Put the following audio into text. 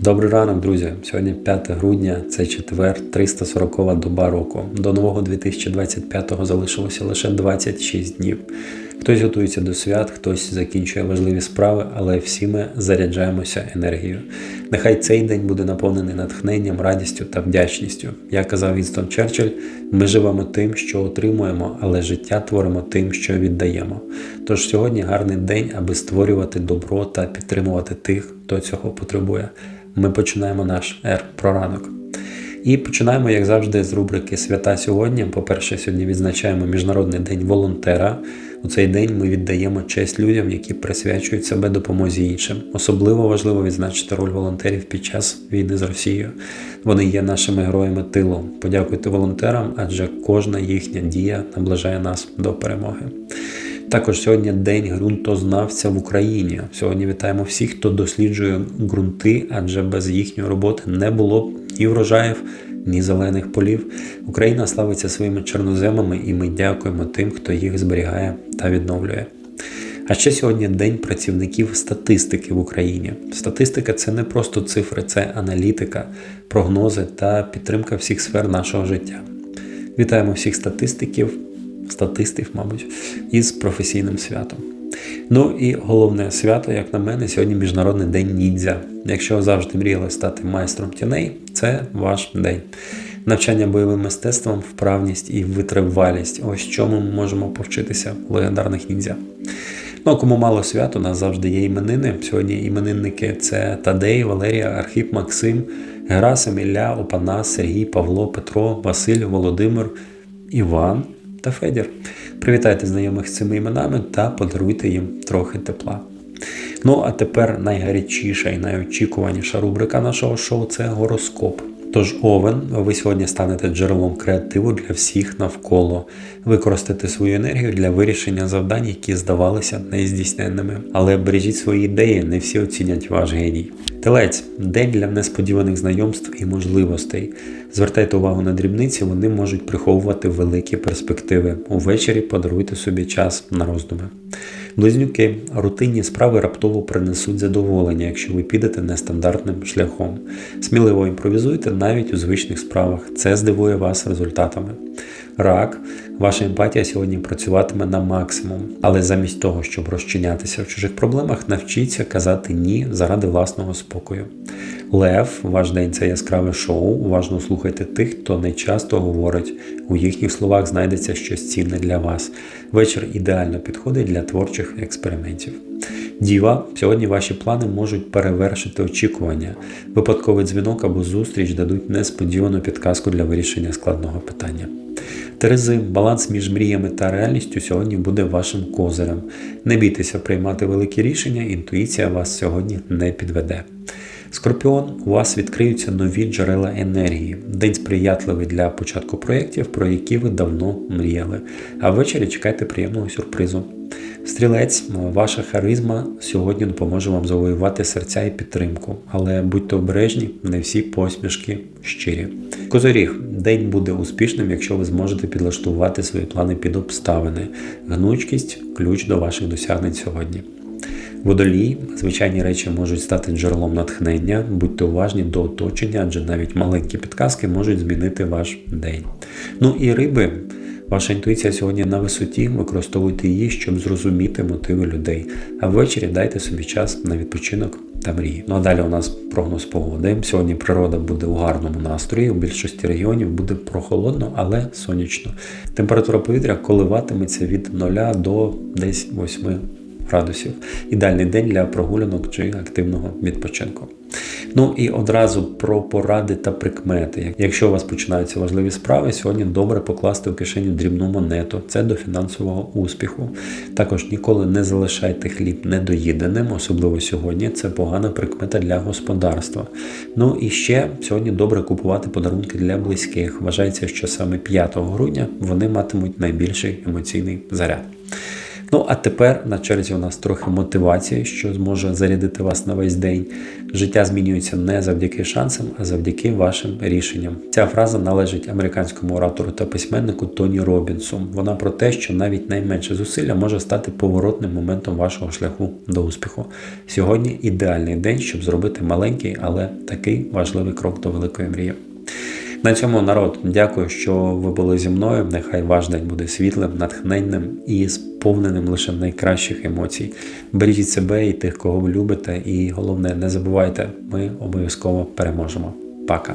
Добрий ранок, друзі. Сьогодні 5 грудня, це четвер, 340 доба року. До нового 2025-го залишилося лише 26 днів. Хтось готується до свят, хтось закінчує важливі справи, але всі ми заряджаємося енергією. Нехай цей день буде наповнений натхненням, радістю та вдячністю. Як казав Вінстон Черчилль, ми живемо тим, що отримуємо, але життя творимо тим, що віддаємо. Тож сьогодні гарний день, аби створювати добро та підтримувати тих, хто цього потребує. Ми починаємо наш ер про ранок. І починаємо, як завжди, з рубрики Свята сьогодні. По-перше, сьогодні відзначаємо Міжнародний день волонтера. У цей день ми віддаємо честь людям, які присвячують себе допомозі іншим. Особливо важливо відзначити роль волонтерів під час війни з Росією. Вони є нашими героями тилу. Подякуйте волонтерам, адже кожна їхня дія наближає нас до перемоги. Також сьогодні день ґрунтознавця в Україні. Сьогодні вітаємо всіх, хто досліджує ґрунти, адже без їхньої роботи не було б ні врожаїв, ні зелених полів. Україна славиться своїми чорноземами, і ми дякуємо тим, хто їх зберігає та відновлює. А ще сьогодні день працівників статистики в Україні. Статистика це не просто цифри, це аналітика, прогнози та підтримка всіх сфер нашого життя. Вітаємо всіх статистиків, статистів, мабуть, із професійним святом. Ну і головне свято, як на мене, сьогодні Міжнародний день ніндзя. Якщо завжди мріяли стати майстром тіней, це ваш день. Навчання бойовим мистецтвом, вправність і витривалість. Ось чому ми можемо повчитися у легендарних ніндзя. Ну, кому мало свят, у нас завжди є іменини. Сьогодні іменинники це Тадей, Валерія, Архіп, Максим, Герасим, Ілля, Опанас, Сергій, Павло, Петро, Василь, Володимир, Іван та Федір. Привітайте знайомих з цими іменами та подаруйте їм трохи тепла. Ну, а тепер найгарячіша і найочікуваніша рубрика нашого шоу це гороскоп. Тож, Овен, ви сьогодні станете джерелом креативу для всіх навколо. Використайте свою енергію для вирішення завдань, які здавалися нездійсненними. Але бережіть свої ідеї, не всі оцінять ваш геній. Телець день для несподіваних знайомств і можливостей. Звертайте увагу на дрібниці, вони можуть приховувати великі перспективи. Увечері подаруйте собі час на роздуми. Близнюки, рутинні справи раптово принесуть задоволення, якщо ви підете нестандартним шляхом. Сміливо імпровізуйте навіть у звичних справах. Це здивує вас результатами. Рак, ваша емпатія сьогодні працюватиме на максимум, але замість того, щоб розчинятися в чужих проблемах, навчіться казати ні заради власного спокою. Лев, ваш день це яскраве шоу. Уважно слухайте тих, хто не часто говорить. У їхніх словах знайдеться щось цінне для вас. Вечір ідеально підходить для творчих експериментів. Діва, сьогодні ваші плани можуть перевершити очікування. Випадковий дзвінок або зустріч дадуть несподівану підказку для вирішення складного питання. Терези, баланс між мріями та реальністю сьогодні буде вашим козирем. Не бійтеся приймати великі рішення, інтуїція вас сьогодні не підведе. Скорпіон, у вас відкриються нові джерела енергії. День сприятливий для початку проєктів, про які ви давно мріяли. А ввечері чекайте приємного сюрпризу. Стрілець, ваша харизма сьогодні допоможе вам завоювати серця і підтримку, але будьте обережні, не всі посмішки щирі. Козоріг, день буде успішним, якщо ви зможете підлаштувати свої плани під обставини. Гнучкість ключ до ваших досягнень сьогодні. Водолій, звичайні речі можуть стати джерелом натхнення, будьте уважні до оточення, адже навіть маленькі підказки можуть змінити ваш день. Ну і риби. Ваша інтуїція сьогодні на висоті, використовуйте її, щоб зрозуміти мотиви людей. А ввечері дайте собі час на відпочинок та мрії. Ну а далі у нас прогноз погоди. Сьогодні природа буде у гарному настрої. У більшості регіонів буде прохолодно, але сонячно. Температура повітря коливатиметься від 0 до десь 8 градусів. Ідеальний день для прогулянок чи активного відпочинку. Ну і одразу про поради та прикмети. Якщо у вас починаються важливі справи, сьогодні добре покласти у кишеню дрібну монету. Це до фінансового успіху. Також ніколи не залишайте хліб недоїденим, особливо сьогодні. Це погана прикмета для господарства. Ну і ще сьогодні добре купувати подарунки для близьких. Вважається, що саме 5 грудня вони матимуть найбільший емоційний заряд. Ну а тепер на черзі у нас трохи мотивації, що зможе зарядити вас на весь день. Життя змінюється не завдяки шансам, а завдяки вашим рішенням. Ця фраза належить американському оратору та письменнику Тоні Робінсу. Вона про те, що навіть найменше зусилля може стати поворотним моментом вашого шляху до успіху. Сьогодні ідеальний день, щоб зробити маленький, але такий важливий крок до великої мрії. На цьому народ, дякую, що ви були зі мною. Нехай ваш день буде світлим, натхненним і сповненим лише найкращих емоцій. Бережіть себе і тих, кого ви любите, і головне, не забувайте, ми обов'язково переможемо. Пока!